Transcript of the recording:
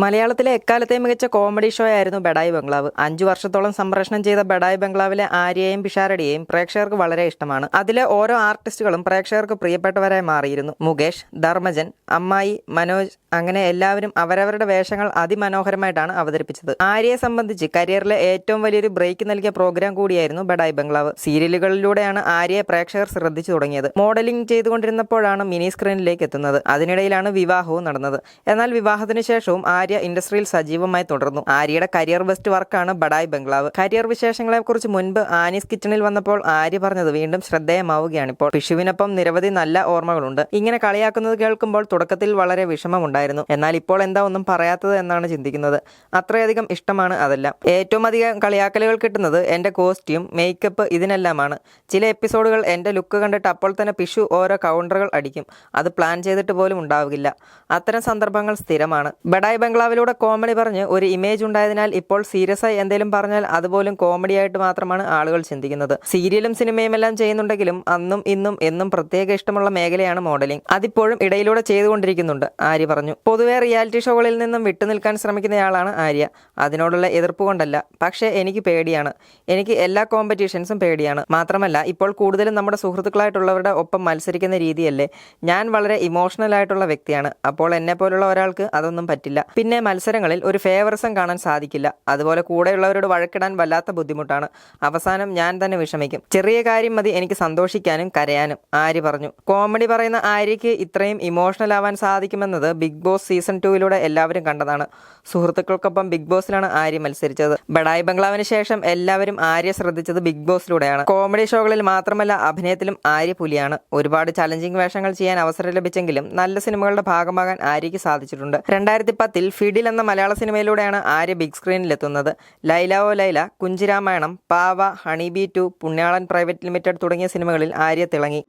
മലയാളത്തിലെ എക്കാലത്തെ മികച്ച comedy show ആയിരുന്നു ബഡായി ബംഗ്ലാവ്. അഞ്ചു വർഷത്തോളം സംപ്രേഷണം ചെയ്ത ബഡായി ബംഗ്ലാവിലെ ആര്യയെയും പിഷാരടിയെയും പ്രേക്ഷകർക്ക് വളരെ ഇഷ്ടമാണ്. അതിലെ ഓരോ ആർട്ടിസ്റ്റുകളും പ്രേക്ഷകർക്ക് പ്രിയപ്പെട്ടവരായി മാറിയിരുന്നു. മുകേഷ് ധർമ്മജൻ അമ്മായി മനോജ് അങ്ങനെ എല്ലാവരും അവരവരുടെ വേഷങ്ങൾ അതിമനോഹരമായിട്ടാണ് അവതരിപ്പിച്ചത്. ആര്യയെ സംബന്ധിച്ച് കരിയറിലെ ഏറ്റവും വലിയൊരു ബ്രേക്ക് നൽകിയ പ്രോഗ്രാം കൂടിയായിരുന്നു ബഡായി ബംഗ്ലാവ്. സീരിയലുകളിലൂടെയാണ് ആര്യയെ പ്രേക്ഷകർ ശ്രദ്ധിച്ചു തുടങ്ങിയത്. മോഡലിംഗ് ചെയ്തുകൊണ്ടിരുന്നപ്പോഴാണ് മിനി സ്ക്രീനിലേക്ക് എത്തുന്നത്. അതിനിടയിലാണ് വിവാഹവും നടന്നത്. എന്നാൽ വിവാഹത്തിന് ശേഷവും ആര്യ ഇൻഡസ്ട്രിയിൽ സജീവമായി തുടർന്നു. ആര്യയുടെ കരിയർ ബെസ്റ്റ് വർക്കാണ് ബഡായ് ബംഗ്ലാവ്. കരിയർ വിശേഷങ്ങളെ കുറിച്ച് മുൻപ് ആനീസ് കിച്ചണിൽ വന്നപ്പോൾ ആര്യ പറഞ്ഞത് വീണ്ടും ശ്രദ്ധേയമാവുകയാണ് ഇപ്പോൾ പിഷുവിനൊപ്പം നിരവധി നല്ല ഓർമ്മകളുണ്ട്. ഇങ്ങനെ കളിയാക്കുന്നത് കേൾക്കുമ്പോൾ തുടക്കത്തിൽ വളരെ വിഷമമുണ്ടായിരുന്നു. എന്നാൽ ഇപ്പോൾ എന്താ ഒന്നും പറയാത്തത് എന്നാണ് ചിന്തിക്കുന്നത്. അത്രയധികം ഇഷ്ടമാണ് അതെല്ലാം. ഏറ്റവും അധികം കളിയാക്കലുകൾ കിട്ടുന്നത് എന്റെ കോസ്റ്റ്യൂം മേക്കപ്പ് ഇതിനെല്ലാമാണ്. ചില എപ്പിസോഡുകൾ എന്റെ ലുക്ക് കണ്ടിട്ട് അപ്പോൾ തന്നെ പിഷു ഓരോ കൗണ്ടറുകൾ അടിക്കും. അത് പ്ലാൻ ചെയ്തിട്ട് പോലും ഉണ്ടാവില്ല. അത്തരം സന്ദർഭങ്ങൾ സ്ഥിരമാണ്. ബഡായി ബംഗ്ലാവിലൂടെ കോമഡി പറഞ്ഞ് ഒരു ഇമേജ് ഉണ്ടായതിനാൽ ഇപ്പോൾ സീരിയസ് ആയി എന്തെങ്കിലും പറഞ്ഞാൽ അതുപോലും കോമഡി ആയിട്ട് മാത്രമാണ് ആളുകൾ ചിന്തിക്കുന്നത്. സീരിയലും സിനിമയും എല്ലാം ചെയ്യുന്നുണ്ടെങ്കിലും അന്നും ഇന്നും എന്നും പ്രത്യേക ഇഷ്ടമുള്ള മേഖലയാണ് മോഡലിംഗ് അതിപ്പോഴും ഇടയിലൂടെ ചെയ്തുകൊണ്ടിരിക്കുന്നുണ്ട് ആര്യ പറഞ്ഞു. പൊതുവെ റിയാലിറ്റി ഷോകളിൽ നിന്നും വിട്ടുനിൽക്കാൻ ശ്രമിക്കുന്നയാളാണ് ആര്യ. അതിനോടുള്ള എതിർപ്പ് കൊണ്ടല്ല പക്ഷേ എനിക്ക് പേടിയാണ്. എനിക്ക് എല്ലാ കോമ്പറ്റീഷൻസും പേടിയാണ്. മാത്രമല്ല ഇപ്പോൾ കൂടുതലും നമ്മുടെ സുഹൃത്തുക്കളായിട്ടുള്ളവരുടെ ഒപ്പം മത്സരിക്കുന്ന രീതിയല്ലേ. ഞാൻ വളരെ ഇമോഷണൽ ആയിട്ടുള്ള വ്യക്തിയാണ്. അപ്പോൾ എന്നെ പോലുള്ള ഒരാൾക്ക് അതൊന്നും പറ്റില്ല. പിന്നെ മത്സരങ്ങളിൽ ഒരു ഫേവറസം കാണാൻ സാധിക്കില്ല. അതുപോലെ കൂടെയുള്ളവരോട് വഴക്കിടാൻ വല്ലാത്ത ബുദ്ധിമുട്ടാണ്. അവസാനം ഞാൻ തന്നെ വിഷമിക്കും. ചെറിയ കാര്യം മതി എനിക്ക് സന്തോഷിക്കാനും കരയാനും. ആര്യ പറഞ്ഞു. കോമഡി പറയുന്ന ആര്യയ്ക്ക് ഇത്രയും ഇമോഷണൽ ആവാൻ സാധിക്കുമെന്നത് ബിഗ് ബോസ് സീസൺ ടൂവിലൂടെ എല്ലാവരും കണ്ടതാണ്. സുഹൃത്തുക്കൾക്കൊപ്പം ബിഗ് ബോസിലാണ് ആര്യ മത്സരിച്ചത്. ബഡായി ബംഗ്ലാവിന് ശേഷം എല്ലാവരും ആര്യ ശ്രദ്ധിച്ചത് ബിഗ് ബോസിലൂടെയാണ്. കോമഡി ഷോകളിൽ മാത്രമല്ല അഭിനയത്തിലും ആര്യ പുലിയാണ്. ഒരുപാട് ചലഞ്ചിങ് വേഷങ്ങൾ ചെയ്യാൻ അവസരം ലഭിച്ചെങ്കിലും നല്ല സിനിമകളുടെ ഭാഗമാകാൻ ആര്യയ്ക്ക് സാധിച്ചിട്ടുണ്ട്. രണ്ടായിരത്തി പത്തിൽ ഫിഡിൽ എന്ന മലയാള സിനിമയിലൂടെയാണ് Arya big സ്ക്രീനിലെത്തുന്നത്. Laila O Laila Kunjiramayanam Pava Honey Bee two Punyalan Private Limited തുടങ്ങിയ സിനിമകളിൽ ആര്യ തിളങ്ങി.